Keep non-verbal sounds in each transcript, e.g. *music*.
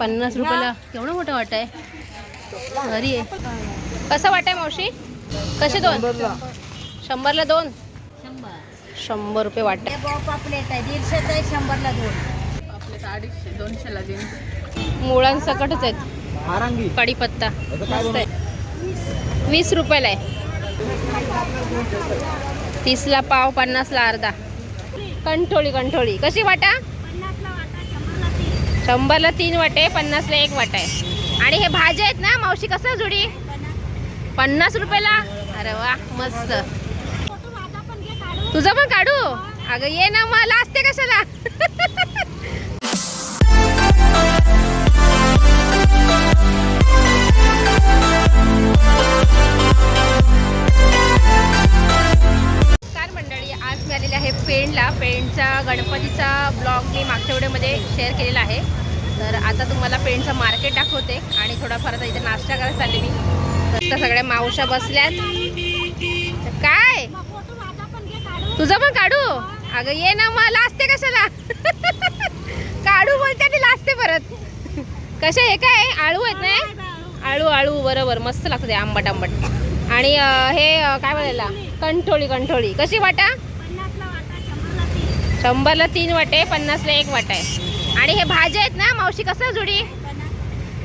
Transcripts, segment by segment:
पन्नास रुपयाला. केवढं मोठं वाट आहे? घरी आहे. कसं वाट आहे मावशी? कसे दोन? शंभरला. दोन? शंभर. रुपये वाट आहे. पापलेट आहे. दीडशेच आहे शंभरला दोन. आपले अडीचशे दोनशेला देईन. मुळांसकटच आहेत. आहे. वीस रुपयाला आहे. तीसला पाव पन्नासला अर्धा. कंठोळी कंठोळी. कशी वाटा? शंभरला तीन वाटे पन्नासला एक वाटा. आहे आणि हे भाज्या आहेत ना मावशी कसं जुडी? पन्नास रुपयाला? अरे वा मस्त. तुझं पण काढू? अगं ये ना मला असते कशाला? मंडळी आज मी आलेले आहे पेणला. पेणचा गणपतीचा ब्लॉग मी मागच्या व्हिडिओमध्ये शेअर केलेला आहे. तर आता तुम्हाला पेणचं मार्केट दाखवते आणि थोडाफार आता इथे नाश्ता करायला चालले मी. तर सगळ्या मावशा बसल्यात. काय? तुझं पण काढू? अगं ये ना मग लाजते कशाला? *laughs* काढू बोलते आणि लाजते परत. कशा हे काय? आळू आहेत ना? आळू आळू बरोबर. मस्त लागतं ते आंबट आंबट. आणि हे काय म्हणायला? कंठोळी कंठोळी. कशी वाटा? शंभरला तीन वाटे पन्नासला एक वाटा आहे. आणि हे भाज्या आहेत ना मावशी कसं जुडी?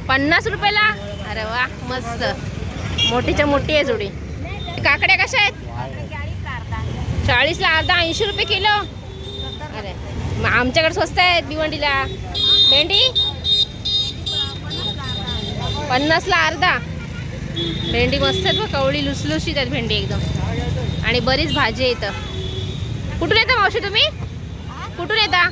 पन्नास रुपयाला? अरे वा मस्त. मोठीच्या मोठी आहे जुडी. काकड्या कशा आहेत? चाळीसला अर्धा ऐंशी रुपये किलो. अरे मग आमच्याकडे स्वस्त आहेत भिवंडीला. भेंडी? पन्नासला अर्धा. भेंडी मस्त आहेत बघ कवळी लुसलुशीत आहेत भेंडी एकदम. आणि बरीच भाजी इथं. कुठून येता मावशी तुम्ही? कुठून येता?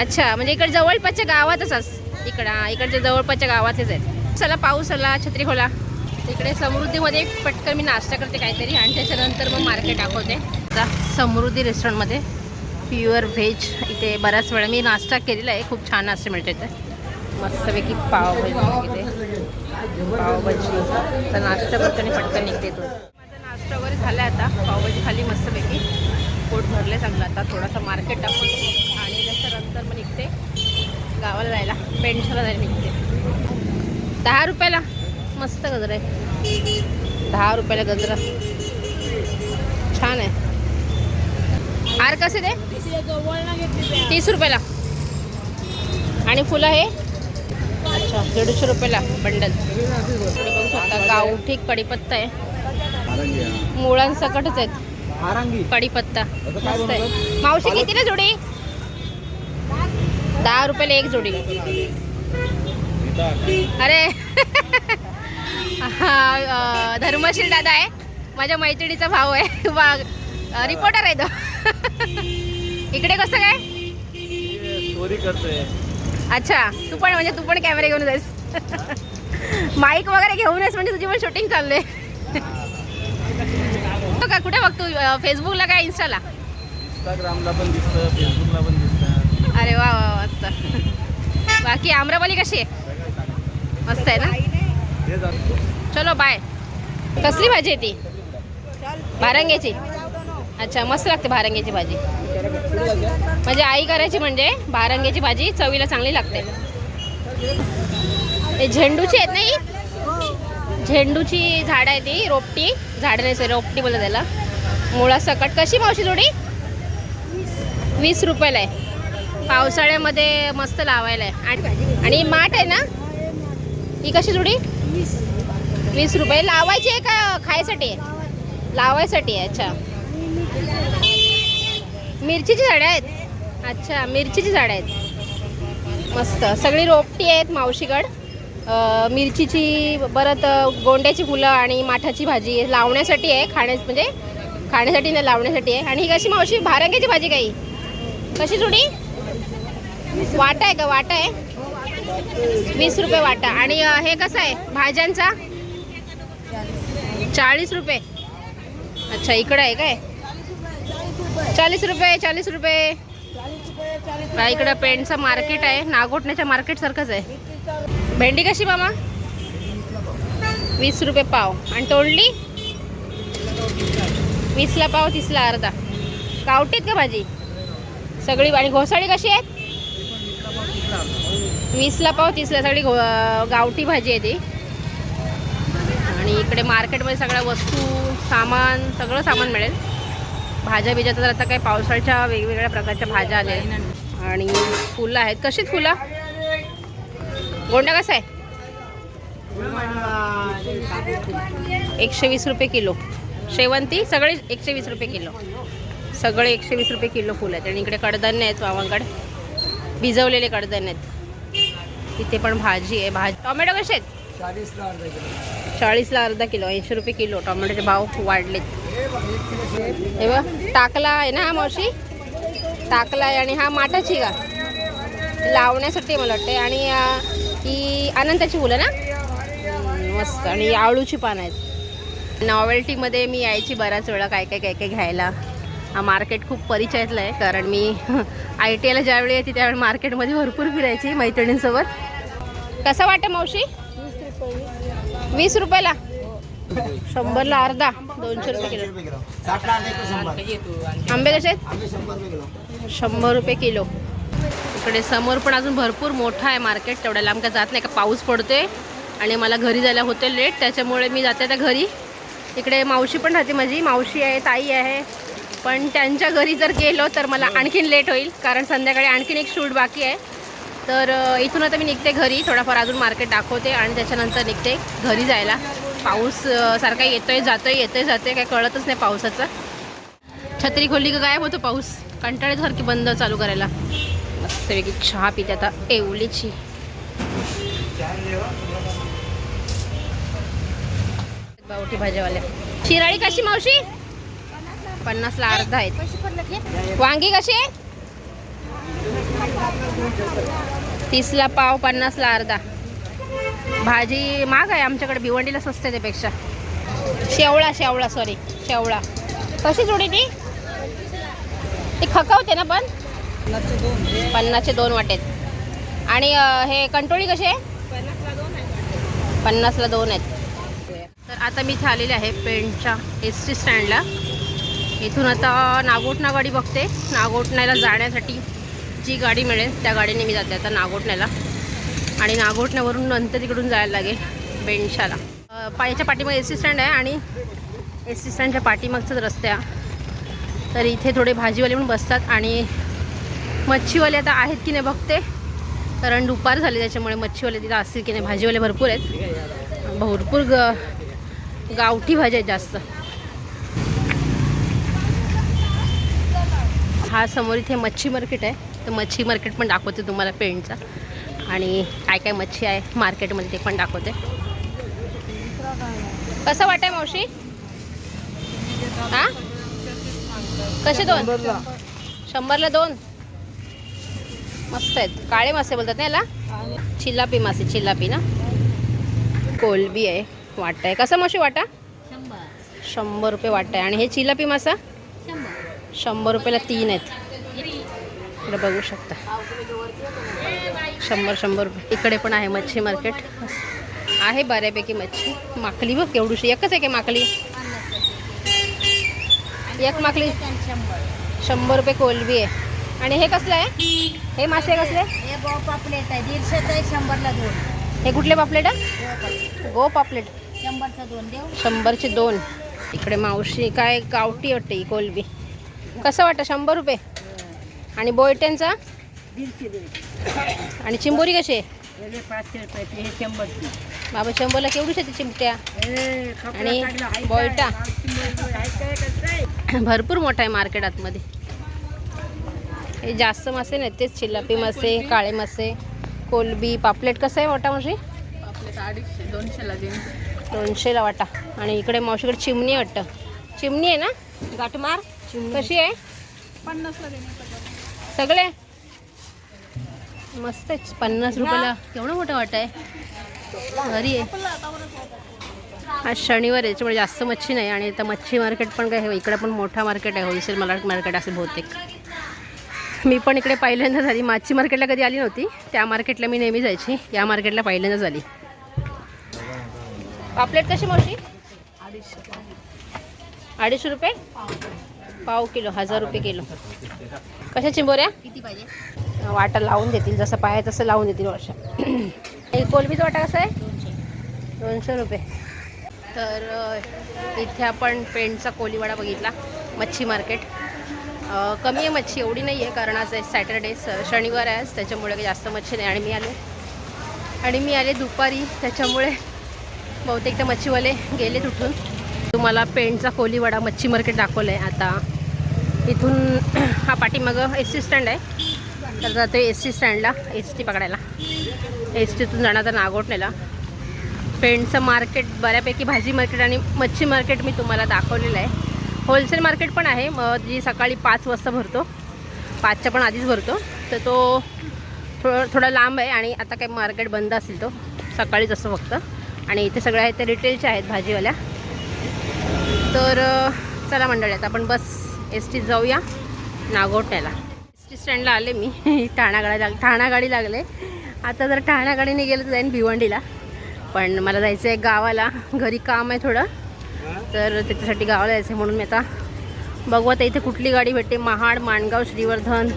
अच्छा म्हणजे इकडे जवळपासच्या गावातच अस इकडं इकडच्या जवळपासच्या गावातच आहेत. चला पाऊस आला छत्री खोला. इकडे समृद्धीमध्ये पटकन मी नाश्ता करते काहीतरी आणि त्याच्यानंतर मग मार्केट दाखवते. आता समृद्धी रेस्टॉरंटमध्ये प्युअर व्हेज इथे बऱ्याच वेळा मी नाश्ता केलेला आहे. खूप छान नाश्ता मिळते इथे. मस्तपैकी पावभाजी इथे पावभाजी. तर नाश्ता करतो आणि पटकन निघते तो. माझा नाश्ता वगैरे झाला आता. पावभाजी खाली मस्तपैकी पोट भरले चांगलं. आता थोडासा मार्केट टाकून आणि त्याच्यानंतर मग निघते गावाला जायला पेन्शनला जायला निघते. दहा रुपयाला मस्त गजरा आहे. दहा रुपयाला गजरा छान आहे. हार कसे ते? तीस रुपयाला. आणि फुलं हे अच्छा दीडशे रुपयाला बंडल. बघू शकता गावठी कढीपत्ता आहे. मुळांसकटच आहेत. काय मस्त आहे? मावशी कितीला जोडी? दहा रुपयाला एक जोडी. अरे. हा धर्मशील दादा आहे. माझ्या मैत्रिणीचा भाऊ आहे. वा रिपोर्टर आहे तो. इकडे कसं काय? चोरी करतोय. अच्छा तू पण म्हणजे तू पण कॅमेरा घेऊन जाईस. माईक वगैरे घेऊनच म्हणजे तुझी पण शूटिंग चालले का कुठे बघतो फेसबुकला काय इन्स्टाला इंस्टाग्रामला पण दिसतं फेसबुकला पण दिसतं. अरे वा वा मस्त. बाकी आम्रपाली कशी आहे? मस्त आहे ना? जातो चलो बाय कसली भाजी आहे ती? भारंग्याची. अच्छा मस्त लागते भारंग्याची भाजी. म्हणजे आई करायची म्हणजे बारंग्याची भाजी चवीला चांगली लागते. हे झेंडूची आहेत नाही झेंडूची झाड आहे ती रोपटी. झाड नाही सर रोपटी बोला त्याला. मुळा सकट कशी मावशी थोडी वीस रुपयाला आहे. पावसाळ्यामध्ये मस्त लावायला आहे. आणि- माठ आहे ना? ही कशी थोडी वीस रुपये. लावायची आहे का खायसाठी? आहे लावायसाठी आहे अच्छा. मिरचीची झाडं आहेत. अच्छा मिरचीची झाडं आहेत. मस्त. सगळी रोपटी आहेत मावशीकड मिरचीची परत गोंड्याची फुलं आणि माठाची भाजी लावण्यासाठी आहे खाण्या म्हणजे खाण्यासाठी नाही लावण्यासाठी आहे. आणि ही कशी मावशी? भारंग्याची भाजी काही? कशी थोडी वाटा आहे का? वाटा आहे? वीस रुपये वाटा. आणि हे कसं आहे? भाज्यांचा? चाळीस रुपये. अच्छा इकडं आहे काय? चाळीस रुपये चाळीस रुपये. हा, इकडं पेंटचं मार्केट आहे. नागोटण्याच्या मार्केट सारखंच आहे. भेंडी कशी मामा? वीस रुपये पाव. आणि तोंडली? वीसला पाव तीसला अर्धा. गावठीत का भाजी? सगळी आणि घोसाळी कशी आहेत? वीसला पाव तीसला. सगळी गो- गावठी भाजी आहे ती. आणि इकडे मार्केटमध्ये सगळ्या वस्तू सामान सगळं सामान मिळेल. भाज्या बिज्या तर आता काही पावसाळ्याच्या वेगवेगळ्या प्रकारच्या भाज्या आल्या आणि फुलं आहेत. कशीच फुलं? गोंडा कसा आहे? एकशे वीस रुपये किलो. शेवंती सगळे एकशे वीस रुपये किलो. सगळे एकशे वीस रुपये किलो फुलं आहेत. आणि इकडे कडधान्य आहेत वावांकडे भिजवलेले कडधान्य आहेत. इथे पण भाजी आहे. भाजी टोमॅटो कसे आहेत? चाळीसला अर्धा किलो. ऐंशी रुपये किलो. टोमॅटोचे भाव वाढलेत. हे बघ टाकला आहे ना हा मावशी? टाकला आहे आणि हा माठाची का? लावण्यासाठी मला वाटते आणि ही अनंताची फुलं ना? मस्त. आणि आळूची पानं आहेत. नॉवेल्टीमध्ये मी यायची बऱ्याच वेळा काय काय काय काय घ्यायला. हा मार्केट खूप परिचयातलं आहे कारण मी आय टी आयला ज्यावेळी येते त्यावेळी मार्केटमध्ये भरपूर फिरायची मैत्रिणींसोबत. कसं वाटतं मावशी? वीस रुपयाला? शंभरला अर्धा दोनशे रुपये किलो. आंबे कसे आहेत? शंभर रुपये किलो. इकडे समोर पण अजून भरपूर मोठा आहे मार्केट तेवढ्या लांब का जात नाही का पाऊस पडतोय आणि मला घरी जायला होते लेट त्याच्यामुळे मी जाते त्या घरी. इकडे मावशी पण राहते माझी मावशी आहे ताई आहे. पण त्यांच्या घरी जर गेलो तर मला आणखीन लेट होईल कारण संध्याकाळी आणखीन एक शूट बाकी आहे. तर इथून आता मी निघते घरी. थोडाफार अजून मार्केट दाखवते आणि त्याच्यानंतर निघते घरी जायला. पाऊस सारखा येतोय जातोय येतोय जातोय. काय कळतच नाही पावसाचं. छत्री खोलली गायब होतो पाऊस. कंटाळेसारखी बंद चालू करायला. मस्त वेगळी चहा पिते आता एवलीची बावटी भाज्यावाल्या. शिराळी कशी मावशी? पन्नासला अर्धा आहेत. वांगी कशी? आहे तीसला पाव पन्नासला अर्धा. भाजी महाग आहे आमच्याकडे भिवंडीला स्वस्त आहे त्यापेक्षा. शेवळा शेवळा सॉरी शेवळा. कशी जोडी ती? ती खकावते ना पण? पन्नासचे दोन वाटेत. आणि हे कंटोळी कशी आहे? पन्नासला दोन आहेत. तर आता मी इथे आलेले आहे पेंटच्या एस टी स्टँडला इथून आता नागोठणा गाडी बघते. नागोठण्याला जाण्यासाठी जी गाडी मिळेल त्या गाडीने मी जाते आता नागोठण्याला. आणि नागोठण्यावरून नंतर तिकडून जायला लागेल बेंडशाला अ, पाठीमागे एस सी स्टँड आहे आणि एस सी स्टँडच्या पाठीमागचाच रस्त्या तर इथे थोडे भाजीवाले पण बसतात आणि मच्छीवाले आता आहेत की नाही बघते. कारण दुपार झाले त्याच्यामुळे मच्छीवाले तिथं असतील की नाही भाजीवाले भरपूर आहेत. भरपूर ग गावठी भाज्या आहेत जास्त. हा समोर इथे मच्छी मार्केट आहे. तर मच्छी मार्केट पण दाखवते तुम्हाला पेंटचा आणि काय काय मच्छी आहे मार्केटमध्ये ते पण दाखवते. कसं वाटतंय मावशी? हा? कसे दोन? शंभरला. दोन? मस्त आहेत. काळे मासे बोलतात ना याला? चिल्लापी मासे चिल्लापी ना? कोलबी आहे वाटा आहे कसं मावशी वाटा? शंभर. शंभर रुपये वाटा आहे आणि हे चिलापी मासा? शंभर रुपयाला तीन आहेत. इकडे बघू शकता. शंभर शंभर रुपये. इकडे पण आहे मच्छी मार्केट. आहे बऱ्यापैकी मच्छी. माकली बघ केवढूशी एकच आहे की माकली एक माकली शंभर रुपये कोलबी आहे. आणि हे कसलं आहे? हे मासे कसले? हे गो पापलेट आहे. दीडशेचं आहे शंभरला दोन. हे कुठले पापलेट आहे? गो पापलेट. शंभरचं दोन देऊ. शंभरचे दोन. इकडे मावशी काय गावठी वाटते कोलबी. कसं वाटतं? शंभर रुपये? आणि बोयट्यांचा दीडशे आणि चिंबोरी कशी आहे? हे पाचशे रुपये हे शंभरची. बाबा शंभरला केवढी शेती चिमट्या? आणि बोयटा? भरपूर मोठा आहे मार्केट आतमध्ये. हे जास्त मासे नाहीत तेच चिल्लापी मासे काळे मासे कोलबी पापलेट कसं आहे आपल्याला अडीचशे दोनशेला देईन. दोनशेला वाटा. आणि इकडे मावशीकडे चिमणी वाटतं. चिमणी आहे ना? गाठमार? कशी आहे? पन्नासला देईन सगळे? मस्त पन्नास रुपयाला केवढा मोठा वाटा आहे? भारी आहे. आज शनिवार आहे त्याच्यामुळे जास्त मच्छी नाही. आणि आता मच्छी मार्केट पण काय इकडे पण मोठा मार्केट आहे होलसेल मला मार्केट असेल बहुतेक. मी पण इकडे पहिल्यांदा झाली माच्छी मार्केटला कधी आली नव्हती. त्या मार्केटला मी नेहमी जायची. या मार्केटला पहिल्यांदा झाली पापलेट कशी मावशी? अडीचशे रुपये? पाव किलो हजार रुपये किलो. कशा चिंबोऱ्या किती पाहिजे वाटा लावून देतील जसं पाय तसं लावून देतील वर्षा. एक कोलबीचा वाटा कसा आहे? दोनशे रुपये. तर इथे आपण पेंटचा कोलीवाडा बघितला मच्छी मार्केट. कमी आहे मच्छी एवढी नाही आहे कारण आज सॅटरडे सॅटर्डे स शनिवार आहे आज त्याच्यामुळे काही जास्त मच्छी नाही. आणि मी आले. आणि मी आले दुपारी त्याच्यामुळे बहुतेक ते मच्छीवाले गेले तुटून तुम्हाला पेंटचा कोलीवाडा मच्छी मार्केट दाखवलं आहे आता. इथून *clears throat* हा पाठीमागं एस टी स्टँड आहे. तर जातो एस टी स्टँडला एस टी पकडायला. एस टीतून जाणार तर नागोठण्याला पेंटचं मार्केट बऱ्यापैकी भाजी मार्केट आणि मच्छी मार्केट मी तुम्हाला दाखवलेलं आहे. होलसेल मार्केट पण आहे. मग जी सकाळी पाच वाजता भरतो. पाचच्या पण आधीच भरतो. तर तो थोडं थोडा लांब आहे आणि आता काही मार्केट बंद असेल तो. सकाळीच असतो फक्त. आणि इथे सगळ्या आहेत ते रिटेलच्या आहेत भाजीवाल्या. तर चला मंडळी आता आपण बस एस टीत जाऊया नागोट्याला. एस टी स्टँडला आले मी. *laughs* ठाणागाडी लाग ठाणागाडी लागले. आता जर ठाणागाडीने गेलं तर जाईन भिवंडीला. पण मला जायचं आहे गावाला. घरी काम आहे थोडं. तर त्याच्यासाठी गावाला जायचं आहे म्हणून मी आता बघू आता इथे कुठली गाडी भेटते. महाड माणगाव श्रीवर्धन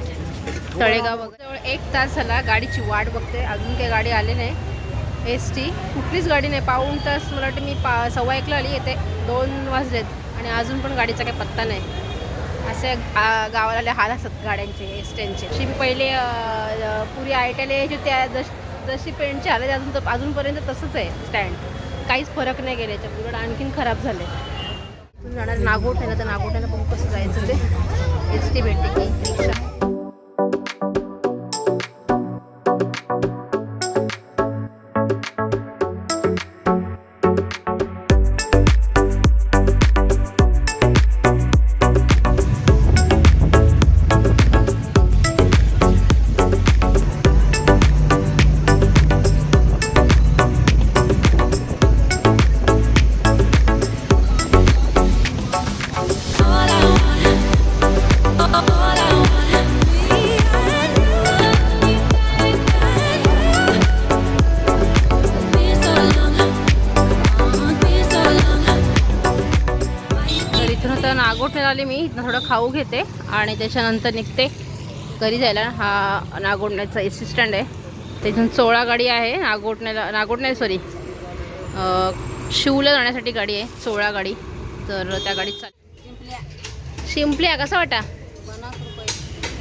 तळेगाव वगैरे. जवळ एक तास झाला गाडीची वाट बघते. अजून काही गाडी आली नाही. एस टी कुठलीच गाडी नाही. पाऊण तास मला वाटतं मी पा सव्वा एकला आली. येते दोन वाजलेत. आणि अजून पण गाडीचा काही पत्ता नाही. असे गावाला हाल असतात गाड्यांचे एस अशी मी पहिले पुरी आय टी आय त्या जश जशी पेंटची आले अजून तर अजूनपर्यंत तसंच आहे स्टँड काहीच फरक नाही गेले याच्या उलट आणखीन खराब झाले. जाणार नागोठ आहे ना तर नागोठ्याला बघू कसं जायचं ते? एस टी भेटते की रिक्षा. खाऊ घेते आणि त्याच्यानंतर निघते घरी जायला. हा नागोटण्याचा एस स्टँड आहे. तिथून सोळा गाडी आहे. नागोटण्याला नागोटणे सॉरी शिवला जाण्यासाठी गाडी आहे. सोळा गाडी. तर त्या गाडीत चाल आहे. कसा वाटा?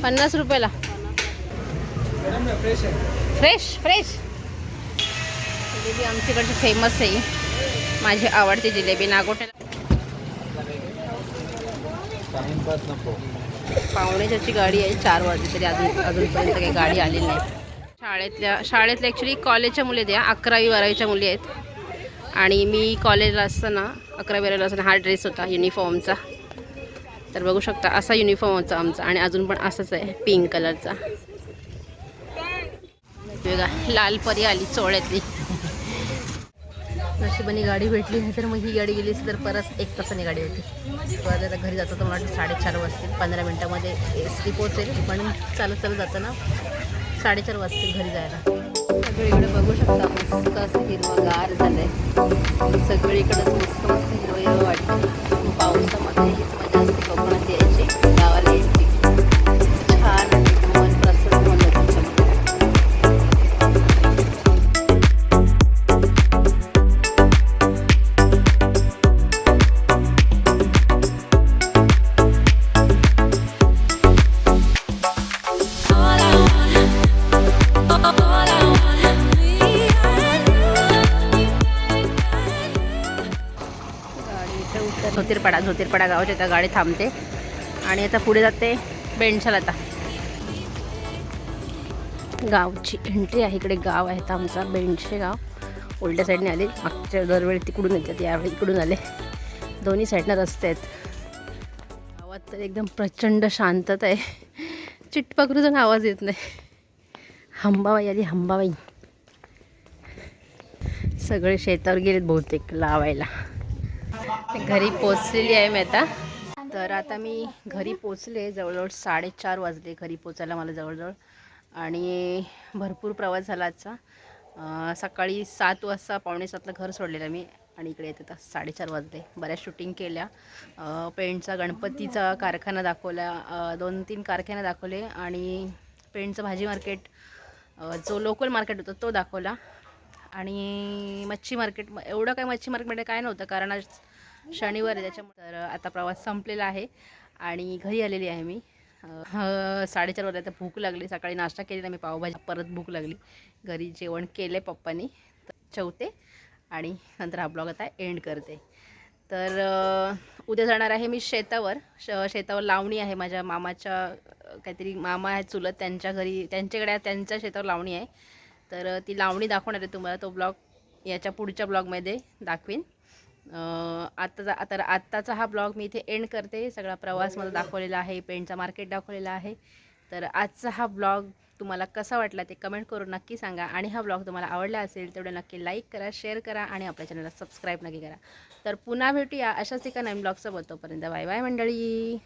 पन्नास रुपयाला. फ्रेश फ्रेश जिलेबी आमच्याकडची फेमस आहे. माझी आवडती जिलेबी नागोट्याला पाहुणे नको. गाडी आहे चार वाजली तरी अजून अजूनपर्यंत काही गाडी आलेली नाही. शाळेतल्या शाळेतल्या ॲक्च्युली कॉलेजच्या मुली आहेत या अकरावी बारावीच्या मुली आहेत. आणि मी कॉलेजला असताना अकरावी बारावीला असताना हा ड्रेस होता युनिफॉर्मचा तर बघू शकता असा युनिफॉर्म होता आमचा आणि अजून पण असाच आहे पिंक कलरचा वेगळा लाल परी आली चोळ्यातली. नशिबाने गाडी भेटली नाही तर मग ही गाडी गेली असती तर परत एक तासाने गाडी होती. परत आता घरी जातो तर मला वाटतं साडेचार वाजतील पंधरा मिनटामध्ये एस टी पोहोचेल. पण चालत चालत जाताना साडेचार वाजतील घरी जायला. सगळीकडे बघू शकता मस्त असं हिरवंगार झालं आहे सगळीकडेच मस्त झोतीरपाडा झोतीरपाडा गावाच्या त्या गाडी थांबते. आणि आता पुढे जाते बेंडशाल आता. गावची एंट्री आहे इकडे गाव आहे आता आमचा बेंडशे गाव. उलट्या साईडने आले. मागच्या दरवेळी तिकडून येतात यावेळी इकडून आले. दोन्ही साईडनं रस्ते आहेत. गावात तर एकदम प्रचंड शांतता आहे. चिटपाकरूचा आवाज येत नाही. हंबाबाई आली हंबाबाई. सगळे शेतावर गेलेत बहुतेक लावायला. घरी पोचलेली आहे मी आता. तर आता मी घरी पोचले जवळजवळ साडेचार वाजले घरी पोचायला मला जवळजवळ. आणि भरपूर प्रवास झाला आजचा. सकाळी सात वाजता पावणे सातला घर सोडलेलं मी आणि इकडे येत आता साडेचार वाजले. बऱ्याच शूटिंग केल्या. पेंटचा गणपतीचा कारखाना दाखवला. दोन तीन कारखाने दाखवले आणि पेंटचं भाजी मार्केट जो लोकल मार्केट होता तो दाखवला. आणि मच्छी मार्केट एवढं काय मच्छी मार्केटमध्ये काय नव्हतं. कारण आज शनिवार आहे त्याच्यामुळे. तर आता प्रवास संपलेला आहे आणि घरी आलेली आहे मी. साडेचार वाजता भूक लागली. सकाळी नाश्ता केलेला. मी पावभाजी परत भूक लागली. घरी जेवण केलं आहे पप्पानी ठेवते आणि नंतर हा ब्लॉग आता एंड करते. तर उद्या जाणार आहे मी शेतावर. श शेतावर लावणी आहे. माझ्या मामाच्या काहीतरी मामा आहेत चुलत. त्यांच्या घरी त्यांच्याकडे त्यांच्या शेतावर लावणी आहे. तर ती लावणी दाखवणार आहे तुम्हाला. तो ब्लॉग याच्या पुढच्या ब्लॉगमध्ये दाखवीन. आत्ताचा आता आत्ताचा हा ब्लॉग मी इथे एंड करते. सगळा प्रवास मला दाखवलेला आहे पेंटचा मार्केट दाखवलेला आहे. तर आजचा हा ब्लॉग तुम्हाला कसा वाटला ते कमेंट करून नक्की सांगा. आणि हा ब्लॉग तुम्हाला आवडला असेल तेवढं नक्की लाईक करा शेअर करा आणि आपल्या चॅनलला सबस्क्राईब नक्की करा. तर पुन्हा भेटूया अशाच एका नवीन ब्लॉगसोबत तोपर्यंत बाय बाय मंडळी.